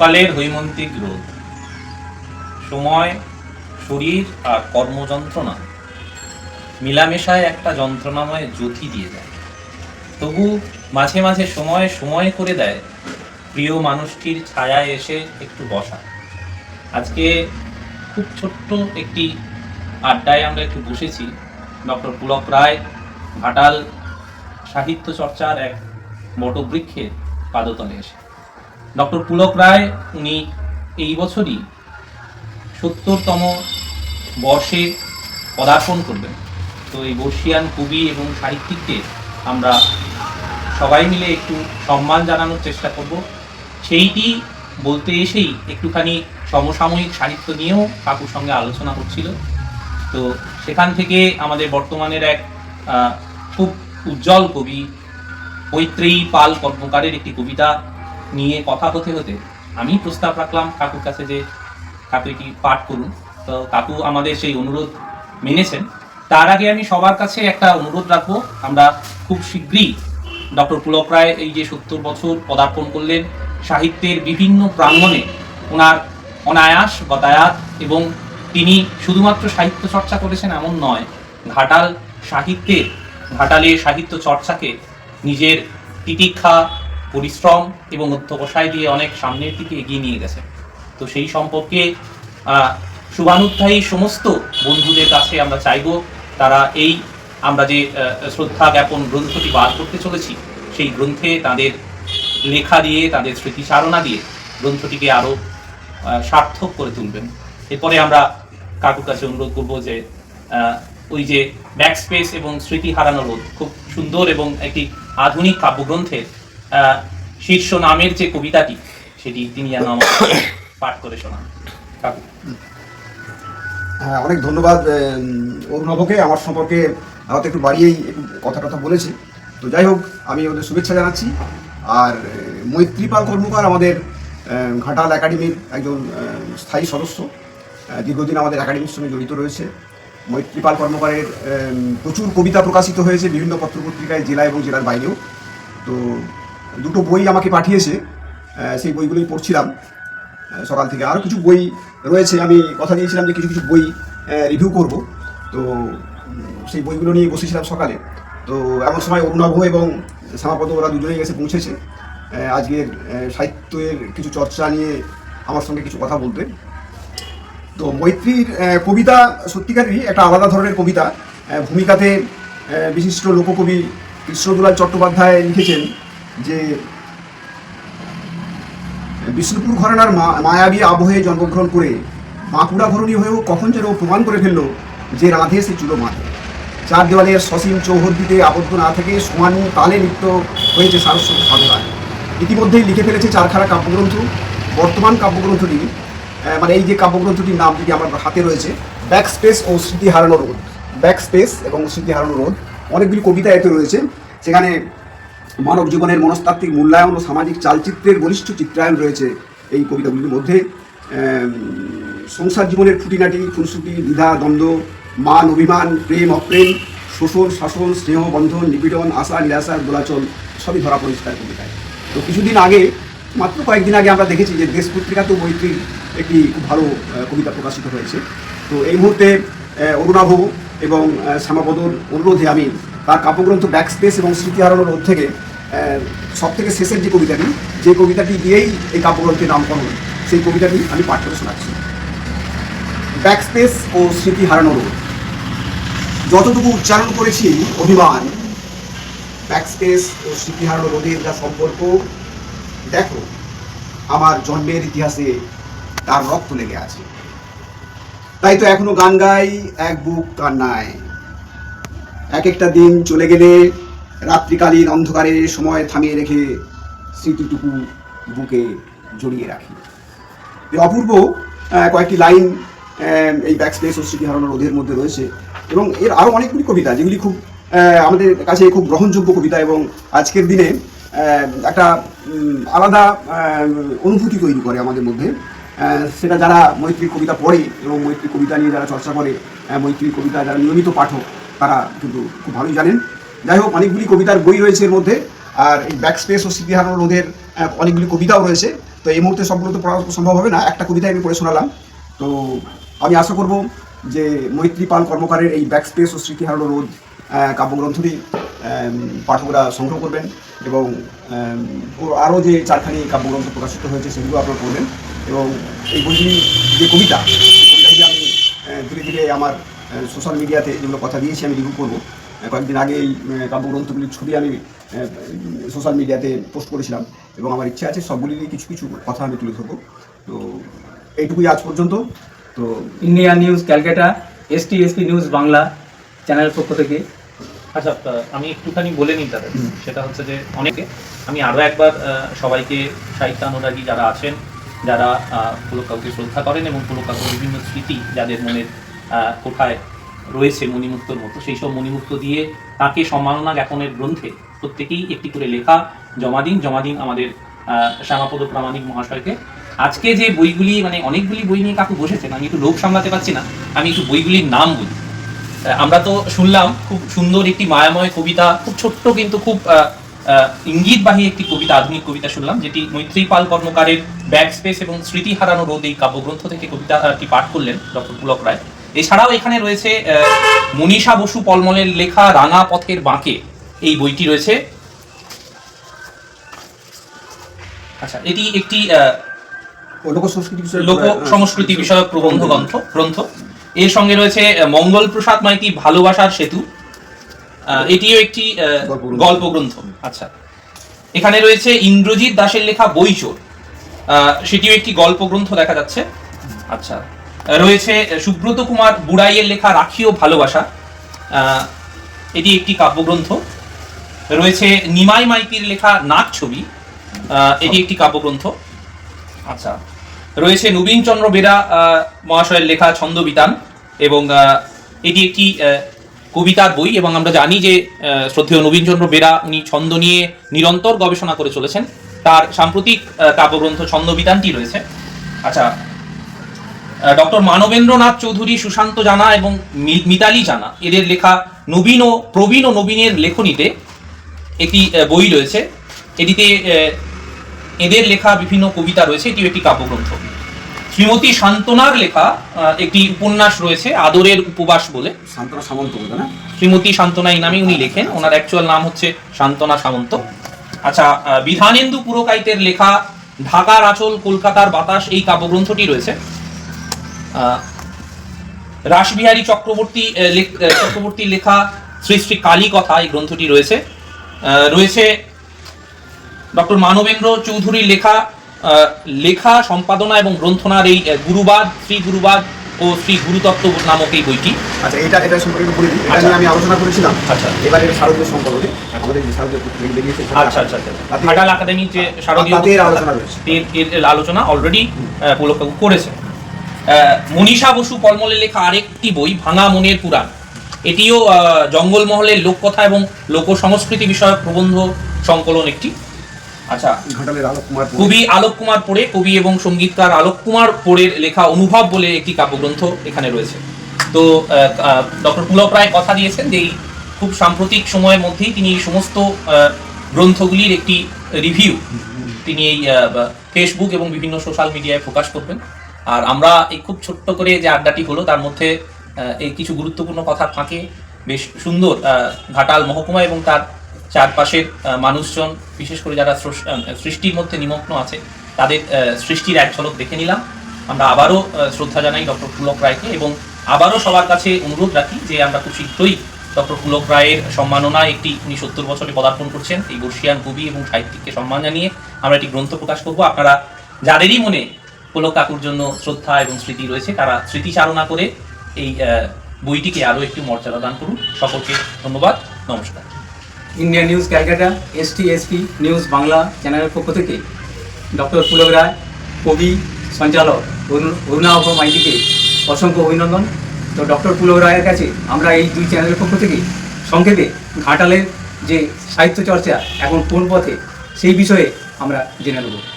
সকালের হৈমন্তিক রোদ। সময়, শরীর আর কর্মযন্ত্রণা। মিলামেশায় একটা যন্ত্রণাময় জ্যোতি দিয়ে দেয়। তবু মাঝে মাঝে সময় সময় করে দেয় প্রিয় মানুষটির ছায়ায় এসে একটু বসা। আজকে খুব ছোট্ট একটি আড্ডায় আমরা একটু বসেছি। ডক্টর পুলক রায় ভাটাল সাহিত্য চর্চার এক বটবৃক্ষের পাদতলে এসে। ডক্টর পুলক রায়, উনি এই বছরই সত্তরতম বর্ষে পদার্পণ করবেন। তো এই বর্ষিয়ান কবি এবং সাহিত্যিককে আমরা সবাই মিলে একটু সম্মান জানানোর চেষ্টা করব। সেইটি বলতে এসেই একটুখানি সমসাময়িক সাহিত্য নিয়েও কাকুর সঙ্গে আলোচনা হচ্ছিল। তো সেখান থেকে আমাদের বর্তমানের এক খুব উজ্জ্বল কবি, মৈত্রেয়ী পাল কর্মকারের একটি কবিতা নিয়ে কথা হতে হতে আমি প্রস্তাব রাখলাম কাকুর কাছে যে, কাকু এটি পাঠ করুন। তো কাকু আমাদের সেই অনুরোধ মেনেছেন। তার আগে আমি সবার কাছে একটা অনুরোধ রাখব। আমরা খুব শীঘ্রই ডক্টর পুলক রায় এই যে সত্তর বছর পদার্পণ করলেন, সাহিত্যের বিভিন্ন প্রাঙ্গণে ওনার অনায়াস গতায়াত এবং তিনি শুধুমাত্র সাহিত্য চর্চা করেছেন এমন নয়, ঘাটাল সাহিত্যের ঘাটালের সাহিত্য চর্চাকে নিজের তিতিক্ষা পরিশ্রম এবং অধ্যবসায় দিয়ে অনেক সামনের দিকে এগিয়ে নিয়ে গেছে। তো সেই সম্পর্কে শুভানুধ্যায়ী সমস্ত বন্ধুদের কাছে আমরা চাইব তারা এই আমরা যে শ্রদ্ধা জ্ঞাপন গ্রন্থটি বার করতে চলেছি সেই গ্রন্থে তাদের লেখা দিয়ে তাদের স্মৃতিচারণা দিয়ে গ্রন্থটিকে আরও আহ, সার্থক করে তুলবেন। এরপরে আমরা কাকুর কাছে অনুরোধ করব যে ওই যে ব্যাক স্পেস এবং স্মৃতি হারানো রোধ খুব সুন্দর এবং একটি আধুনিক কাব্যগ্রন্থের শীর্ষ নামের যে কবিতাটি সেটি তিনি যেন আমাকে পাঠ করে শোনান। কাকু। হ্যাঁ অনেক ধন্যবাদ উম, অরুণাভকে আমার সম্পর্কে হয়তো একটু বাড়িয়েই কথা টথা বলেছে। তো যাই হোক আমি ওদের শুভেচ্ছা জানাচ্ছি। আর মৈত্রীপাল কর্মকার আমাদের ঘাটাল একাডেমির একজন স্থায়ী সদস্য। দীর্ঘদিন আমাদের একাডেমির সঙ্গে জড়িত রয়েছে। মৈত্রীপাল কর্মকারের প্রচুর কবিতা প্রকাশিত হয়েছে বিভিন্ন পত্রপত্রিকায় জেলা এবং জেলার বাইরেও। তো দুটো বই আমাকে পাঠিয়েছে সেই বইগুলোই পড়ছিলাম। সকাল থেকে আরও কিছু বই রয়েছে। আমি কথা দিয়েছিলাম যে কিছু কিছু বই রিভিউ করব। তো সেই বইগুলো নিয়ে বসেছিলাম সকালে। তো, এমন সময় অরুণাভ এবং শ্যামাপদ ওরা দুজনেই এসে পৌঁছেছে। আজকের সাহিত্যের কিছু চর্চা নিয়ে আমার সঙ্গে কিছু কথা বলতে। তো, মৈত্রীর কবিতা সত্যিকারেরই একটা আলাদা ধরনের কবিতা। ভূমিকাতে বিশিষ্ট লোককবি কৃষ্ণদুলাল চট্টোপাধ্যায় লিখেছেন। যে বিষ্ণুপুর ঘরানার মায়াবী আবহে জন্মগ্রহণ করে বাঁকুড়া ঘরণী হয়েও কখন যেন প্রমাণ করে ফেলল যে রাধে সে চুলো মাথে চার দেওয়ালের সসীম চৌহদ্দিতে আবদ্ধ না থেকে সমান তালে নৃত্য হয়েছে সারস্বত সাধনায় ইতিমধ্যেই লিখে ফেলেছে চারখানা কাব্যগ্রন্থ, বর্তমান কাব্যগ্রন্থটি মানে এই যে কাব্যগ্রন্থটির নাম যেটি আমার হাতে রয়েছে ব্যাক স্পেস ও স্মৃতি হারানো রোধ। ব্যাক স্পেস এবং স্মৃতি হারানো রোধ। অনেকগুলি কবিতা এতে রয়েছে। সেখানে মানব জীবনের মনস্তাত্ত্বিক মূল্যায়ন ও সামাজিক চালচিত্রের বলিষ্ঠ চিত্রায়ন রয়েছে এই কবিতাগুলির মধ্যে। সংসার জীবনের খুঁটিনাটি, খুনসুটি, দ্বিধা, দ্বন্দ্ব, মান, অভিমান, প্রেম, অপ্রেম, শোষণ, শাসন, স্নেহ, বন্ধন, নিপীড়ন, আশা, নিরাশা, দোলাচল সবই ধরা পরিষ্কার কবিতায়। তো কিছুদিন আগে, মাত্র কয়েকদিন আগে আমরা দেখেছি যে দেশ পত্রিকাতেও মৈত্রীর একটি খুব ভালো কবিতা প্রকাশিত হয়েছে। তো এই মুহূর্তে অরুণাভ এবং শ্যামাপদর অনুরোধে আমি তার কাব্যগ্রন্থ ব্যাক স্পেস এবং স্মৃতি হারানোর রোধ থেকে সব থেকে শেষের যে কবিতাটি যে কবিতাটি দিয়েই এই কাব্যগ্রন্থের নামকরণ সেই কবিতাটি আমি পাঠ করে শোনাচ্ছি। ব্যাক স্পেস ও স্মৃতি হারানোর যতটুকু উচ্চারণ করেছি, অভিমান ব্যাক স্পেস ও স্মৃতি হারানো রোধের যা সম্পর্ক, দেখো, আমার জন্মের ইতিহাসে তার রক্ত লেগে আছে। তাই তো এখনও গান গাই, এক বুক কান্নায়। এক একটা দিন চলে গেলে রাত্রিকালীন অন্ধকারে সময় থামিয়ে রেখে স্মৃতিটুকু বুকে জড়িয়ে রাখি। অপূর্ব কয়েকটি লাইন এই ব্যাক স্পেস ও স্মৃতি হারানোর রোধের মধ্যে রয়েছে এবং এর আরও অনেকগুলি কবিতা যেগুলি খুব আমাদের কাছে খুব গ্রহণযোগ্য কবিতা এবং আজকের দিনে একটা আলাদা অনুভূতি তৈরি করে আমাদের মধ্যে। সেটা যারা মৈত্রীর কবিতা পড়ে এবং মৈত্রী কবিতা নিয়ে যারা চর্চা করে আহ, মৈত্রীর কবিতা যারা নিয়মিত পাঠক তারা কিন্তু খুব ভালোই জানেন। যাই হোক অনেকগুলি কবিতার বই রয়েছে এর মধ্যে আর এই ব্যাক স্পেস ও স্মৃতি রোধের অনেকগুলি কবিতাও রয়েছে। তো এই মুহূর্তে সবগুলো তো পড়া সম্ভব হবে না একটা কবিতা আমি পড়ে শোনালাম। তো আমি আশা করব যে মৈত্রী পাল কর্মকারের এই ব্যাক স্পেস ও স্মৃতি হারানো আহ, কাব্যগ্রন্থটি পাঠকরা সংগ্রহ করবেন এবং আরও যে চারখানি কাব্যগ্রন্থ প্রকাশিত হয়েছে সেগুলো আপনারা পড়বেন। এবং এই বইটি যে কবিতা কবিতাগুলি আমি ধীরে ধীরে আমার সোশ্যাল মিডিয়াতে যেগুলো কথা দিয়েছি আমি রিভিউ করব। কয়েকদিন আগে এই কাব্যগ্রন্থগুলির ছবি আমি সোশ্যাল মিডিয়াতে পোস্ট করেছিলাম এবং আমার ইচ্ছা আছে সবগুলিরই কিছু কিছু কথা আমি তুলে ধরবো। তো এইটুকুই আজ পর্যন্ত। তো India news Calcutta ST SP news Bangla চ্যানেলের পক্ষ থেকে। আচ্ছা আমি একটুখানি বলে নিই তাদের। সেটা হচ্ছে যে অনেকে আমি আরও একবার সবাইকে সাহিত্য সাহিত্যানুরাগী যারা আছেন যারা পুলক কাকুকে শ্রদ্ধা করেন এবং পুলক কাকুর বিভিন্ন স্মৃতি যাদের মনের কোঠায় রয়েছে মণিমুক্তর মতো। সেই সব মণিমুক্ত দিয়ে তাকে সম্মাননা জ্ঞাপনের গ্রন্থে প্রত্যেকেই একটি করে লেখা জমা দিন জমা দিন আমাদের শ্যামাপদ প্রামাণিক মহাশয়কে। আজকে যে বইগুলি মানে অনেকগুলি বই নিয়ে কাকু বসেছেন, আমি একটু লোক সামলাতে পারছি না, আমি একটু বইগুলির নাম বলি। আমরা তো শুনলাম খুব সুন্দর একটি মায়াময় কবিতা, খুব ছোট্ট কিন্তু খুব ইঙ্গিতবাহী একটি কবিতা, আধুনিক কবিতা শুনলাম, যেটি মৈত্রী পাল কর্মকারের ব্যাক স্পেস এবং স্মৃতি হারানো রোদ এই কাব্যগ্রন্থ থেকে কবিতাটি পাঠ করলেন ডক্টর পুলক রায়। এছাড়াও এখানে রয়েছে মনীষা বসু পলমলের লেখা রাঙা পথের বাঁকে এই বইটি রয়েছে। আচ্ছা এটি একটি লোক সংস্কৃতি বিষয়ক প্রবন্ধ গ্রন্থ গ্রন্থ। এর সঙ্গে রয়েছে মঙ্গল প্রসাদ মাইতি ভালোবাসার সেতু। এটিও একটি। গল্প গ্রন্থ আচ্ছা এখানে রয়েছে ইন্দ্রজিৎ দাসের লেখা বইচোর। সেটিও একটি গল্প গ্রন্থ দেখা যাচ্ছে। আচ্ছা রয়েছে সুব্রত কুমার বুড়াইয়ের লেখা রাখিও ভালোবাসা। এটি একটি কাব্যগ্রন্থ। রয়েছে নিমাই মাইতির লেখা নাক ছবি। এটি একটি কাব্যগ্রন্থ। আচ্ছা। রয়েছে নবীন চন্দ্র বেরা মহাশয়ের লেখা ছন্দবিতান এবং এটি একটি কবিতার বই এবং আমরা জানি যে শ্রদ্ধেয় নবীন চন্দ্র বেরা উনি ছন্দ নিয়ে নিরন্তর গবেষণা করে চলেছেন। তার সাম্প্রতিক কাব্যগ্রন্থ ছন্দবিতানটি রয়েছে। আচ্ছা ডক্টর মানবেন্দ্রনাথ চৌধুরী সুশান্ত জানা এবং মিতালি জানা। এদের লেখা নবীন ও প্রবীণ ও নবীনের লেখনীতে একটি বই রয়েছে। এটিতে এদের লেখা বিভিন্ন কবিতা রয়েছে। এটিও একটি কাব্যগ্রন্থ। শ্রীমতী শান্তনার লেখা একটি উপন্যাস রয়েছে আদরের উপবাস বলে। শান্তনা সামন্ত না? শ্রীমতী শান্তনা এই নামে উনি লেখেন। ওনার অ্যাকচুয়াল নাম হচ্ছে শান্তনা সামন্ত। আচ্ছা বিধানেন্দু পুরকাইতের লেখা ঢাকার আঁচল কলকাতার বাতাস এই কাব্যগ্রন্থটি রয়েছে। রাসবিহারী চক্রবর্তী আহ, লেখ- শ্রী শ্রী কালী কথা এই গ্রন্থটি রয়েছে। রয়েছে ডক্টর মানবেন্দ্র চৌধুরীর লেখা লেখা সম্পাদনা এবং গ্রন্থনার এই গুরুবাদ শ্রী গুরুবাদ ও শ্রী গুরুতত্ত্ব নামক এই বইটি। আচ্ছা এটা এটা সম্পর্কে বলে এটা আচ্ছা। নিয়ে আমি আলোচনা করেছিলাম। আচ্ছা। এবারের শারদীয় সম্পর্কে আমাদের যে শারদীয় পত্রিকা বেরিয়েছে আচ্ছা আচ্ছা আচ্ছা। ঘাটাল একাডেমির যে শারদীয় আলোচনা রয়েছে। এর আলোচনা অলরেডি পুলকাকু করেছে মনীষা বসু কলমলের লেখা আরেকটি বই ভাঙা মনের পুরাণ। এটিও জঙ্গলমহলের লোককথা এবং লোক সংস্কৃতি বিষয়ক প্রবন্ধ সংকলন একটি। আচ্ছা ঘাটালের আলোক কুমার কবি আলোক কুমার পোড়ে কবি এবং সঙ্গীতকার আলোক কুমার পোড়ের লেখা অনুভব বলে একটি কাব্যগ্রন্থ এখানে রয়েছে। তো ডক্টর পুলক রায় কথা দিয়েছেন যে এই খুব সাম্প্রতিক সময়ের মধ্যেই তিনি এই সমস্ত আহ, গ্রন্থগুলির একটি রিভিউ তিনি এই ফেসবুক এবং বিভিন্ন সোশ্যাল মিডিয়ায় প্রকাশ করবেন। আর আমরা এই খুব ছোট্ট করে যে আড্ডাটি হলো, তার মধ্যে এই কিছু গুরুত্বপূর্ণ কথা ফাঁকে। বেশ সুন্দর ঘাটাল মহকুমা এবং তার চারপাশের মানুষজন, বিশেষ করে যারা সৃষ্টির মধ্যে নিমগ্ন আছে, তাদের সৃষ্টির এক ঝলক দেখে নিলাম। আমরা আবারও শ্রদ্ধা জানাই ডক্টর পুলক রায়কে এবং আবারও সবার কাছে অনুরোধ রাখি যে আমরা খুব শীঘ্রই ডক্টর পুলক রায়ের সম্মাননায় একটি উনি সত্তর বছরে পদার্পণ করছেন, এই বর্ষিয়ান কবি এবং সাহিত্যিককে সম্মান জানিয়ে আমরা একটি গ্রন্থ প্রকাশ করব। আপনারা যাদেরই মনে পুলক কাকুর জন্য শ্রদ্ধা এবং স্মৃতি রয়েছে। তারা স্মৃতিচারণা করে এই বইটিকে আরও একটু মর্যাদা দান করুন। সকলকে ধন্যবাদ। নমস্কার। India news Calcutta, ST, SP news Bangla চ্যানেলের পক্ষ থেকে ডক্টর পুলক রায়, কবি, সঞ্চালক অরুণ- অরুণাভ মাইতিকে অসংখ্য অভিনন্দন। তো ডক্টর পুলক রায়ের কাছে আমরা এই দুই চ্যানেলের পক্ষ থেকে সংক্ষেপে ঘাটালের যে সাহিত্য চর্চা এখন কোন পথে সেই বিষয়ে আমরা জেনে নেব।